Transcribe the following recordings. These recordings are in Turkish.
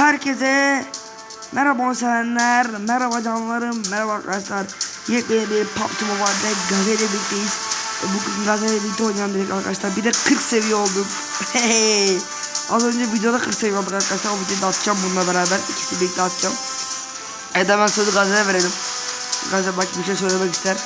Herkese merhaba sevenler, merhaba canlarım, merhaba arkadaşlar. Yepyeni bir PUBG Mobile'de Gaze ile birlikteyiz. E, Bugün Gaze ile birlikte oynayalım dedik arkadaşlar. Bir de 40 seviye olduk. Hey. Az önce videoda 40 seviye olduk arkadaşlar. O videoyu da atacağım bununla beraber. İkisi birlikte atacağım. Evet hemen sözü Gaze'ye verelim. Gaze bak bir şey söylemek ister.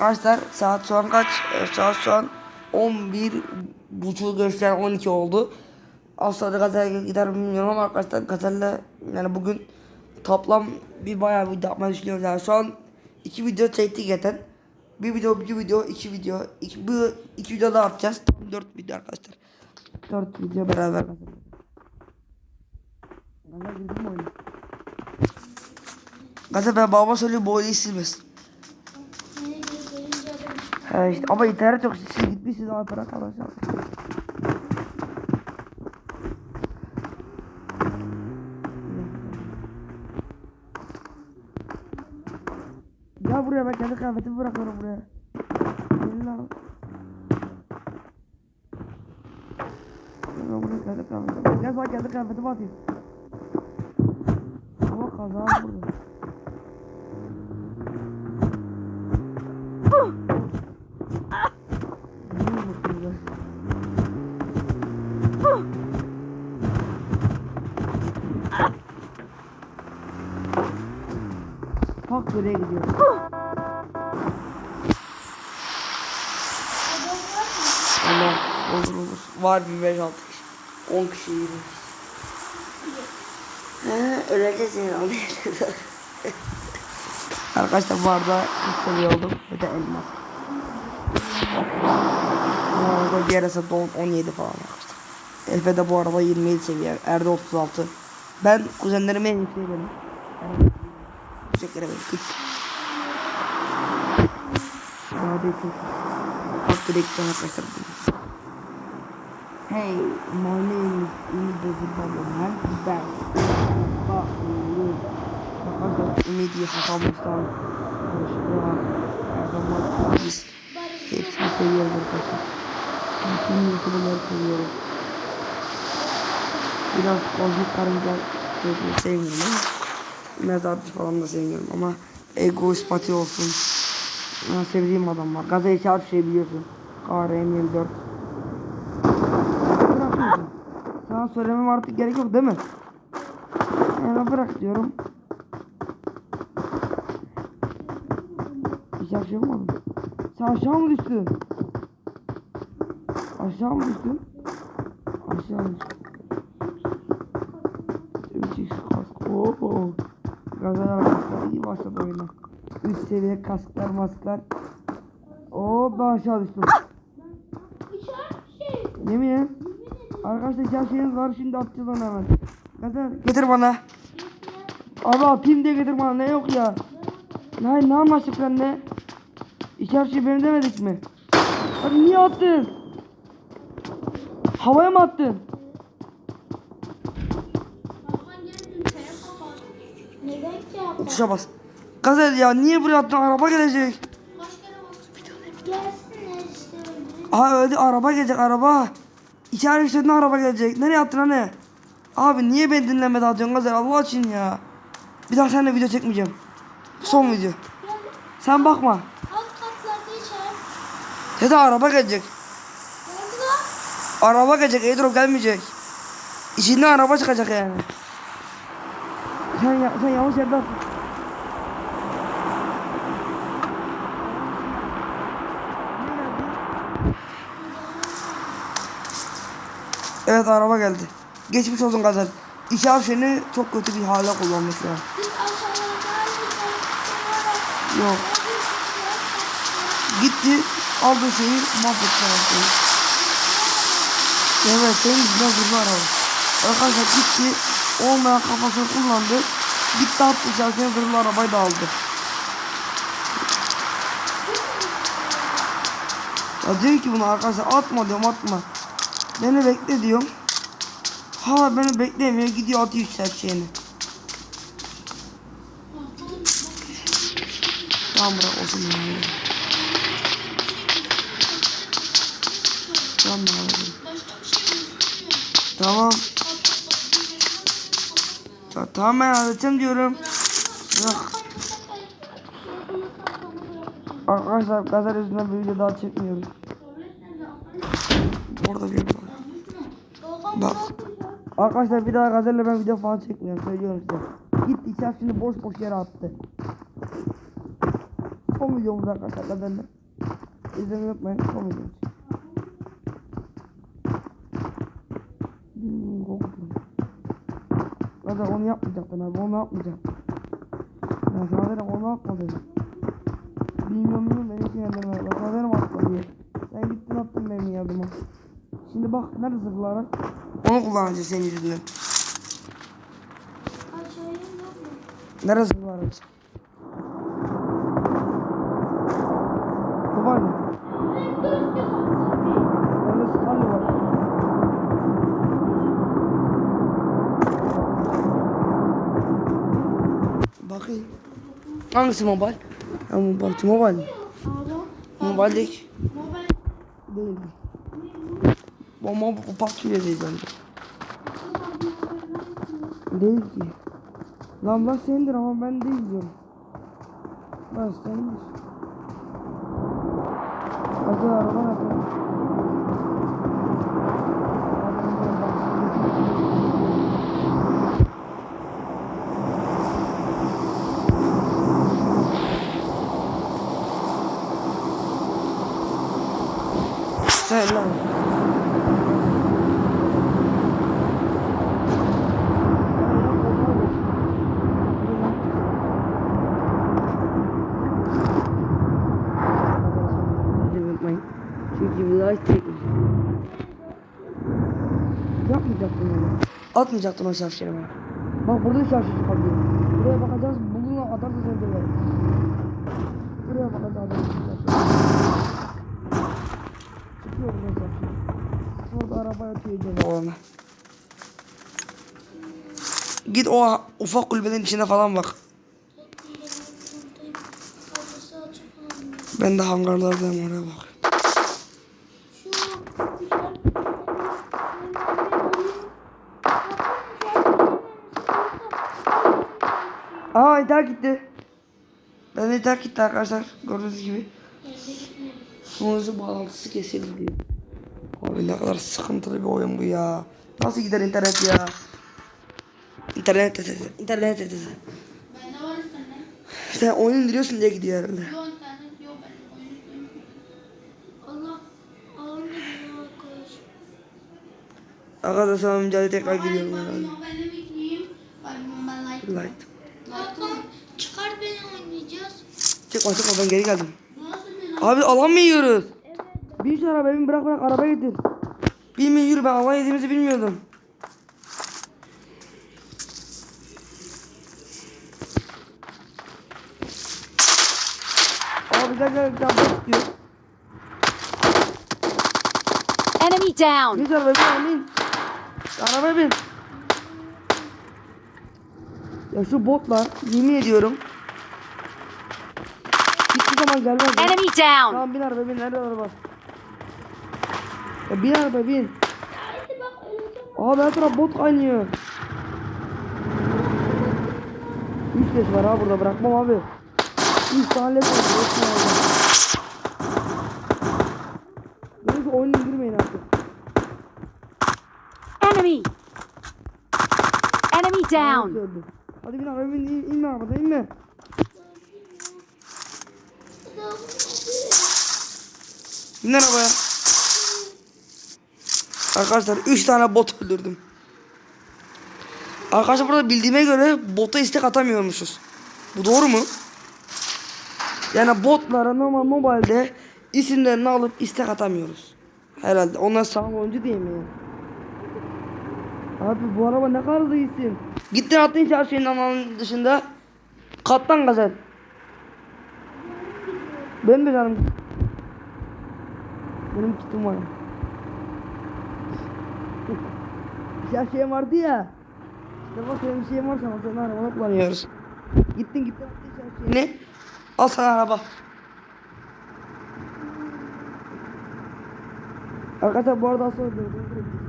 Arkadaşlar saat şu an kaç? Ee, Saat şu an 11 buçuğu gösteren 12 oldu. Asla da gazel gider mi bilmiyorum ama arkadaşlar gazelle yani bugün toplam bir bayağı video yapmayı düşünüyoruz. Yani şu an iki video çektik zaten. Bir video, bir video, iki video. iki, bu iki video daha atacağız. Tam dört video arkadaşlar. Dört video beraber gazel. Gazel girdi mi oyuna? Gazel ben babama söylüyor bu oyunu silmesin. He işte ama internet yok. Siz gitmişsiniz abi bırak arkadaşlar. Gel buraya ben kendi kıyafetimi bırakıyorum buraya. Gelin lan. Gel buraya kendi kıyafetimi. Gel bak kendi kıyafetimi atayım. Ama kaza burada. Niye vurdun ya? Bak nereye gidiyor. Allah olur olur. Var bir 5 6 kişi. 10 kişi 20 kişi. He öleceğiz herhalde. Arkadaşlar bu arada çok seviye oldum. Ve de elmas. Diğer hesapta 10 17 falan arkadaşlar. Efe de bu arada 27 seviye. Erde 36. Ben kuzenlerime en iyisi benim. Teşekkür ederim. Kıt. Daha değil çok. Bak direkten arkadaşlar. Hey, my name is Ümit. I'm back. Bak, Ümit. Arkadaşlar Ümit yaşamıştan. Başka. Erdoğan biz hepsini seviyoruz arkadaşlar. Bütün YouTuber'ları seviyoruz. Biraz kozmik karınca sevmiyorum, ama mezarcı falan da sevmiyorum ama ego ispatı olsun. Ben sevdiğim adam var. Gazeteci her şeyi biliyorsun. KRM24. Bırakıyorsun. Sana söylemem artık gerek yok değil mi? Yani bırak diyorum. Hiç aşağı yapmadın. Sen aşağı mı düştün? Aşağı mı düştün? Aşağı mı düştün? 3x kask. Gazel arkadaşlar iyi başladı oyuna. 3 seviye kasklar masklar. Oo ben aşağı düştüm. Yemin ederim. Arkadaşlar her şeyiniz var şimdi atacağız onu hemen. Gazel getir bana. Abi atayım diye getir bana ne yok ya. Ne ne anlaştık sen ne? İki her şey benim demedik mi? Hadi niye attın? Havaya mı attın? Tuşa bas. Gazel ya niye buraya attın? Araba gelecek. Aha öldü araba gelecek araba. İçeri işledin araba gelecek. Nereye attın hani? Abi niye beni dinlemeden atıyorsun Gazel Allah için ya. Bir daha seninle video çekmeyeceğim. Son video. Sen bakma. da araba gelecek. Araba gelecek. Airdrop gelmeyecek. İçinden araba çıkacak yani. Sen, ya, sen yanlış yerde Evet araba geldi. Geçmiş olsun Gazel. İşaret seni çok kötü bir hale kullanmış ya. Siz aşağılarda Yok. Gitti aldı şeyi mahvetti. Evet senin yüzünden vurdu araba. Arkadaşlar gitti olmayan kafasını kullandı. Gitti attı içerisine zırhlı arabayı da aldı. Ya diyor ki buna arkadaşlar atma diyorum atma. Beni bekle diyorum. Ha beni beklemiyor gidiyor atıyor yükselt şeyini. Tamam bırak olsun. Tamam. Tamam. Ta tamam ben halledeceğim diyorum. Bırak. Arkadaşlar gazel yüzünden bir video daha çekmiyoruz. Orada bir. Arkadaşlar bir daha gazelle ben video falan çekmiyorum söylüyorum size. Gitti içerisini boş boş yere attı. Son videomuz arkadaşlar gazelle. İzlemeyi unutmayın son videomuz. Gazel onu yapmayacaktın abi onu yapmayacaktın. Ben sana dedim onu atma dedim. Bilmiyorum bilmiyorum beni için yanlarına. Bak sana dedim atma. Sen gittin attın benim yardıma. Şimdi bak nerede zırhları? Onu kullanacağız senin yüzünden. Nerede zırhları? Bu var mı? Bakayım. Hangisi mobil? Ha mobil. Mobil mi? Mobil değil. Değil. Bomba bu patlıyor değil bence. Değil ki. Lan bak senindir ama ben değil diyorum. Bak senindir. Hadi araba yapalım. Unutmayın. Çünkü hiç çekmiş. Yapmayacaktım onu. Atmayacaktım o bana. Bak burada şarjı çıkabiliyor. Buraya bakacağız. Bununla atarsa seni döver. Buraya bakacağız. Çıkıyor buraya şarjı. Orada arabaya atıyor canavarına. Git o ufak kulübenin içine falan bak. Ben de hangarlardayım oraya bak. İnternet gitti. Ben internet gitti arkadaşlar. Gördüğünüz gibi. Sunucu bağlantısı kesildi diyor. Abi ne kadar sıkıntılı bir oyun bu ya. Nasıl gider internet ya? İnternet dedi. İnternet dedi. Bende var internet. Sen oyun indiriyorsun diye gidiyor herhalde. Yok internet yok oyunu koymuyorum. Allah arkadaş. Arkadaşlar mücadele tekrar giriyorum herhalde. Mobilde bekleyeyim. Bak Mobile Light. Light. Hakan çıkar beni oynayacağız. Çıkma çıkma ben geri geldim. Abi alan mı yiyoruz? Bir şu arabayı bırak bırak araba getir. Bilmeyin yürü ben alan yediğimizi bilmiyordum. Abi gel gel gel bak diyor. Enemy down! Bin arabaya bin bin. Arabaya bin. Ya şu botlar yemin ediyorum. Zaman gelmez. Enemy down! Tamam bin araba bin nerede araba? Ya bin araba bin. Abi her taraf bot kaynıyor. Üç ses var ha burada bırakmam abi. Üç tane led var. Neyse oyunu indirmeyin artık. Enemy! Enemy Tamam, down! Hadi bin araba bin in, inme arabadan inme. Bin arabaya. Arkadaşlar 3 tane bot öldürdüm. Arkadaşlar burada bildiğime göre bota istek atamıyormuşuz. Bu doğru mu? Yani botlara normal mobilde isimlerini alıp istek atamıyoruz. Herhalde. Onlar sağ oyuncu değil mi? Abi bu araba ne kadar da iyisin. Gittin attın çarşının alanın dışında. Kattan gazel. Benim de canım. Benim kitim var. Siyah şeyin vardı ya. İşte bak senin bir şeyin varsa o senin arabanı kullanıyoruz. Gittin gittin attın siyah şeyini. Al sana araba. Arkadaşlar bu arada az sonra dördüncü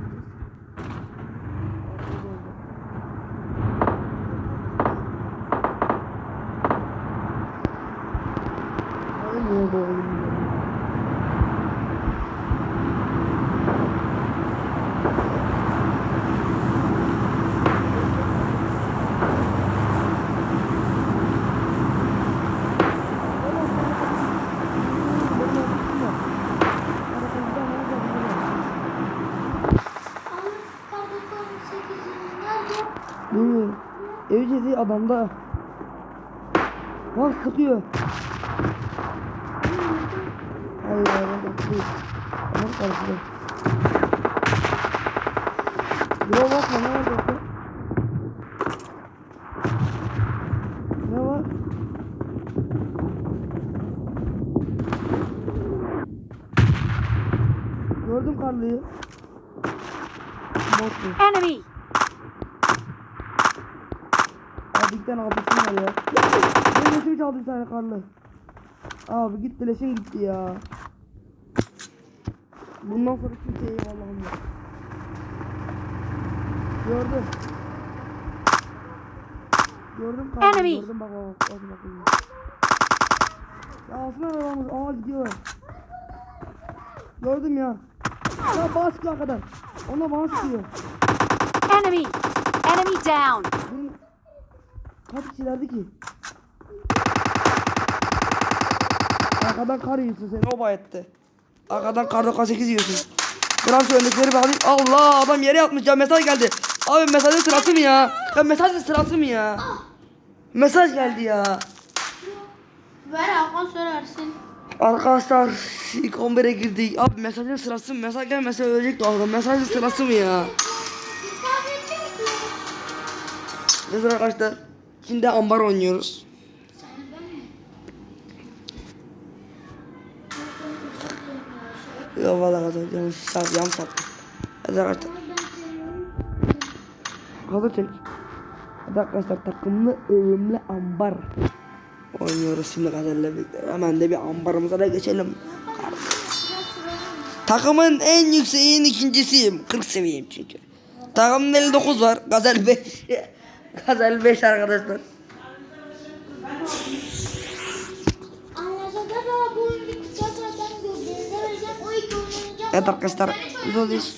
Ama kar 98'in nerede? Bilmiyorum. Dedi adamda. Bak sıkıyor. Hayır hayır hayır. Ama karşıda. Buna bakma ne var bakma. Ne var? Gördüm karlıyı. Enemy! Abisi var ya. Benim leşimi çaldı bir tane karlı. Abi gitti leşin gitti ya. Bundan sonra kimseye eyvallahım yok. Gördüm. Gördüm karlı. Enemy. Gördüm bak bak bak. Bak. Ya aslında arabamız. Aa gidiyorlar. Gördüm ya. Ya sıkıyor arkadan. Ona bana sıkıyor. Enemy! Enemy down! Kaç kişilerdi ki? Arkadan kar yiyorsun sen oba etti. Arkadan kar 98 yiyorsun. Biraz öndekileri bir alayım. Allah adam yere yatmış ya mesaj geldi. Abi mesajın sırası mı ya? Ya mesajın sırası mı ya? Mesaj geldi ya. Ver Hakan söylersin. Arkadaşlar ilk 11'e girdik. Abi mesajın sırası mı? Mesaj gelmese ölecekti o adam. Mesajın sırası mı ya? Neyse arkadaşlar. Şimdi ambar oynuyoruz. Yok valla kazandım. Yanlış sap, yanlış yaptım. Hadi arkadaşlar. Hazır çek. Hadi arkadaşlar takımlı övümlü ambar. Oynuyoruz şimdi Kader'le birlikte. Hemen de bir ambarımıza da geçelim. Takımın en yükseğin ikincisiyim. 40 seviyeyim çünkü. Takımın 59 var. Gazel 5. Gazel 5 arkadaşlar. Evet arkadaşlar. Videodayız.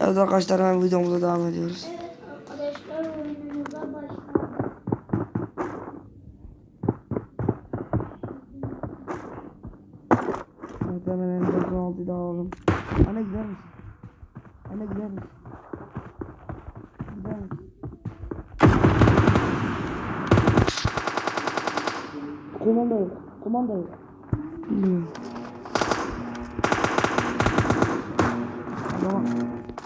Evet arkadaşlar hemen videomuza devam ediyoruz. Evet arkadaşlar oyunumuza başladık. Evet hemen elinde Ronaldo'yu da alalım. Anne gider misin? Anne gider misin? Gider misin? Komanda yok. Komanda yok. Bilmiyorum. Adama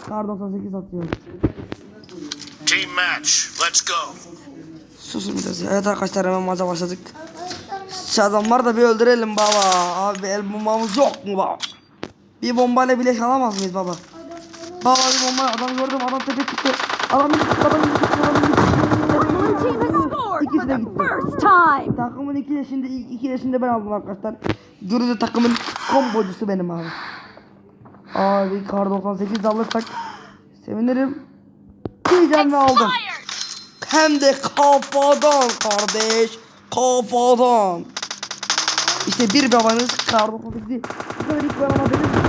kar 98 atıyor. Team match. Let's go. Susun biraz. Evet arkadaşlar hemen maça başladık. Şu adamları da bir öldürelim baba. Abi el bombamız yok mu baba? Bir bombayla bile alamaz mıyız baba? Baba bir bomba adam gördüm adam tepe çıktı. Adam çıktı adam beni çıktı adam has çıktı. İkisi de gitti. Takımın iki yaşında iki yaşında ben aldım arkadaşlar. Durucu takımın kombocusu benim abi. Abi kar 98 de alırsak sevinirim. Diyeceğim ve aldım. Hem de kafadan kardeş. Kafadan. İşte bir babanız kar 98'i bu kadar ilk bana benim.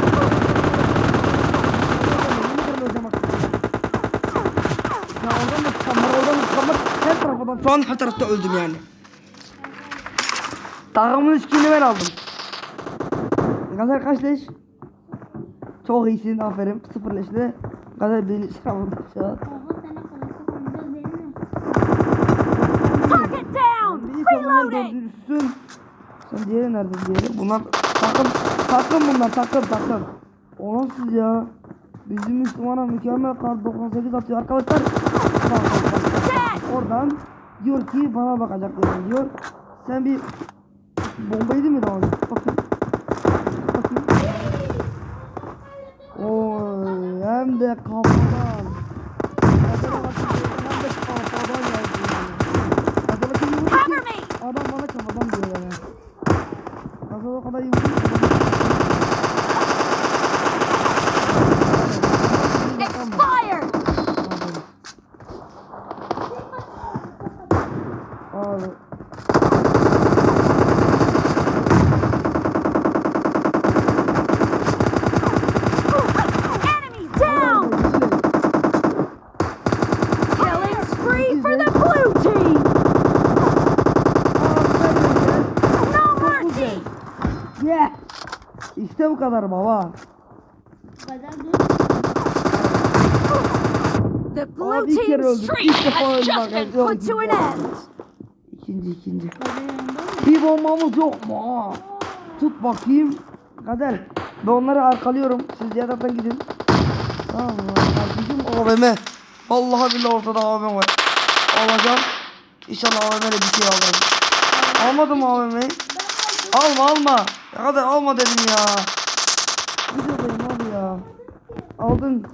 Ya oradan da çıkanlar, oradan da her taraftan şu an her tarafta öldüm yani. Takımın skinini ben aldım. Gazel kaç leş? Çok iyisin aferin. Sıfır leşle. Gazel beni sıraladı şu an. Dördüncüsün. Sen diğeri nerede diğeri? Bunlar takım. Takım bunlar takım takım. O nasıl ya? Bizim Müslümana mükemmel kar 98 atıyor arkadaşlar. Oradan, diyor ki bana bakacaklar diyor. Sen bir bombayı değil mi daha? Bakayım. Bakayım. Oo, hem de kal İşte bu kadar baba. Kadar dur. The blue Abi bir kere team's öldük. streak İlk defa has öldüm just been put to an end! İkinci ikinci. Bir bombamız yok mu? Tut bakayım. Kader. Ben onları arkalıyorum. Siz diğer taraftan gidin. Mı? Bizim AVM. Vallahi billahi ortada AVM var. Alacağım. İnşallah AVM ile bir şey alırım. Almadım AVM'yi. Alma alma. Ya kadar alma dedim ya. Videodayım abi ya. Aldın.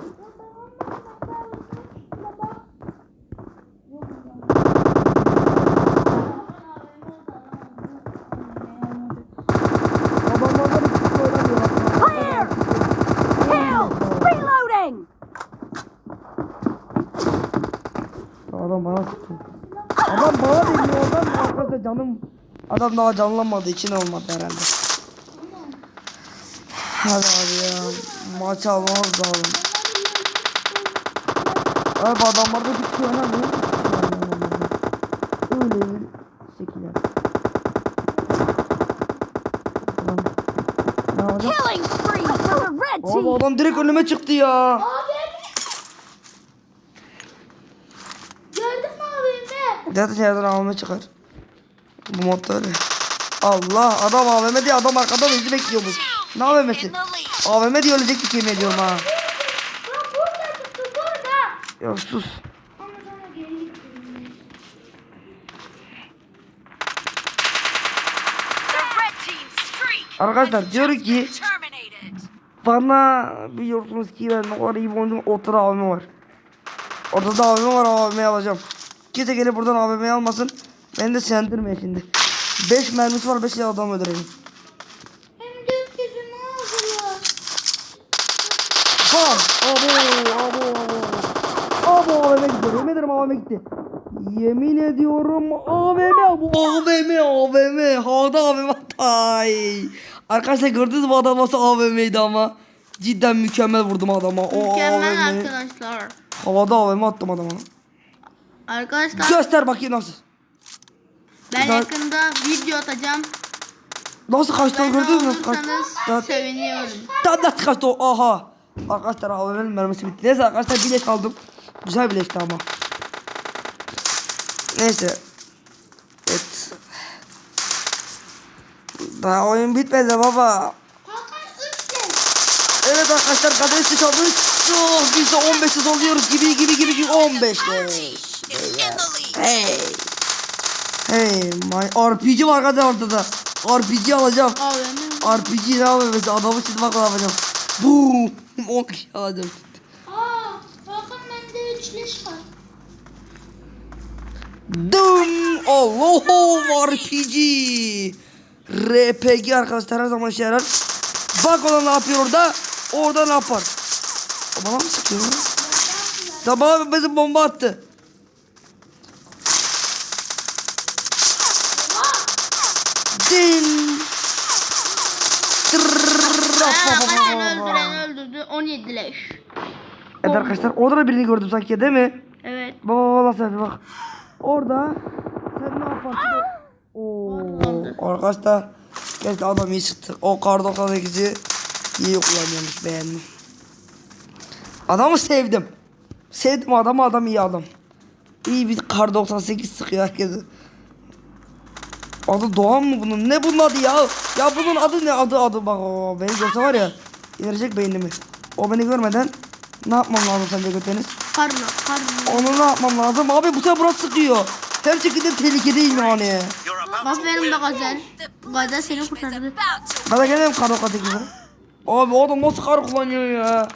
Adam bana sıktı. Adam bana oradan arkadaşlar canım. Adam daha canlanmadığı için olmadı herhalde. Hadi abi ya. Maç almamız lazım. Abi adamlarda bir şey oynamıyor. Öyle bir şekilde. Tamam. Ne yapacağım? Killing spree for the red Abi team! adam direkt önüme çıktı ya. Abi. Gördün mü abimi? Zaten yerden AVM çıkar. Bu modda öyle. Allah adam AVM diye adam arkadan bizi bekliyormuş. Ne AVM'si? AVM diye ölecektik yemin ediyorum ha. Lan burada tuttu burada. Ya sus. Arkadaşlar diyor ki bana biliyorsunuz ki ben o kadar iyi bir oyuncum ortada AVM var. Ortada AVM var AVM'yi alacağım. Kimse gelip buradan AVM'yi almasın. Beni de sinirlendirmeyin şimdi. 5 mermisi var 5 adam öldürelim. Bam! Abo! Abo! Abo! Abo AVM gitti. Yemin ederim AVM gitti. Yemin ediyorum AVM bu AVM AVM havada AVM Ay. Arkadaşlar gördünüz mü adam nasıl AVM'ydi ama cidden mükemmel vurdum adama o Mükemmel AVM'yi. arkadaşlar. Havada AVM attım adama Arkadaşlar Göster bakayım nasıl ben Daha- yakında video atacağım. Nasıl kaçtı Ben gördünüz mü? Kaç, olursanız seviniyorum. daha nasıl kaçtı o aha Arkadaşlar AVM'nin mermisi bitti. Neyse arkadaşlar bileş aldım Güzel bileşti ama. Neyse. Evet. Daha oyun bitmedi baba. Hakan 3 kez. Evet arkadaşlar kadeh sıçramış Oh, biz de 15'e oluyoruz gibi gibi gibi gibi. 15 Hey. Hey my RPG var kadeh ortada. RPG alacağım. RPG ne yapayım? Adamı bak yapacağım Boom 10 kişi alacağım Aa, Hakan bende 3 leş var. Dum Allahu RPG RPG arkadaşlar her zaman işe yarar. Bak ona ne yapıyor orada? Orada ne yapar? Bana mı sıkıyor? Tamam bizim bomba attı Din Hakan öldüren öldürdü 17 leş. Evet arkadaşlar orada da birini gördüm sanki değil mi? Evet. Baba baba Sefer bak. Orada sen ne yaparsın? Oo arkadaşlar gerçekten adam iyi sıktı. O kar 98'i iyi kullanıyormuş beğendim. Adamı sevdim. Sevdim adamı adam iyi adam. İyi bir kar 98 sıkıyor herkese. Adı Doğan mı bunun? Ne bunun adı ya? Ya bunun adı ne? Adı adı bak beni görse var ya. İndirecek beynimi. O beni görmeden ne yapmam lazım sence Göteniz? Karno, karno. Onu ne yapmam lazım? Abi bu sefer burası sıkıyor. Her şekilde tehlikedeyim yani. Aferin win. Gazel. Gazel seni kurtardı. Hadi gelelim kar 98'e. Abi o adam nasıl kar kullanıyor ya?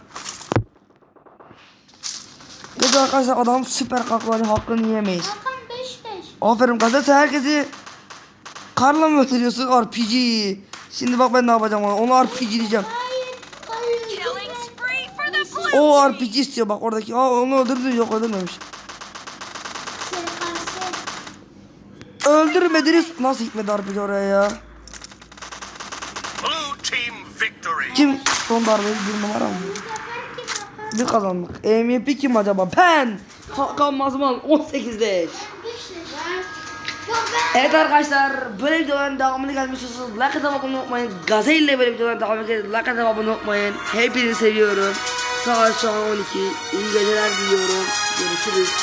Evet arkadaşlar adam süper kalkmadı hakkını yiyemeyiz. Hakan 5 5. Aferin Gazel sen herkesi karla mı öldürüyorsun RPG? Şimdi bak ben ne yapacağım ona. Onu RPG diyeceğim. Hayır. Hayır. Killing spree for the blue O. RPG istiyor bak oradaki. Aa onu öldürdü yok öldürmemiş. Öldürmediniz. Nasıl gitmedi RPG oraya ya? Kim son darbeyi bir numara mı? Bir kazandık. MVP kim acaba? Ben. Hakan Mazman 18'de. 5 5. Bak ben. Evet arkadaşlar böyle videoların devamını gelmek istiyorsanız like atıp abone unutmayın. Gazel ile böyle videoların devamını gelin. Like atıp abone unutmayın. Hepinizi seviyorum. Şu an 12. İyi geceler diliyorum. Görüşürüz.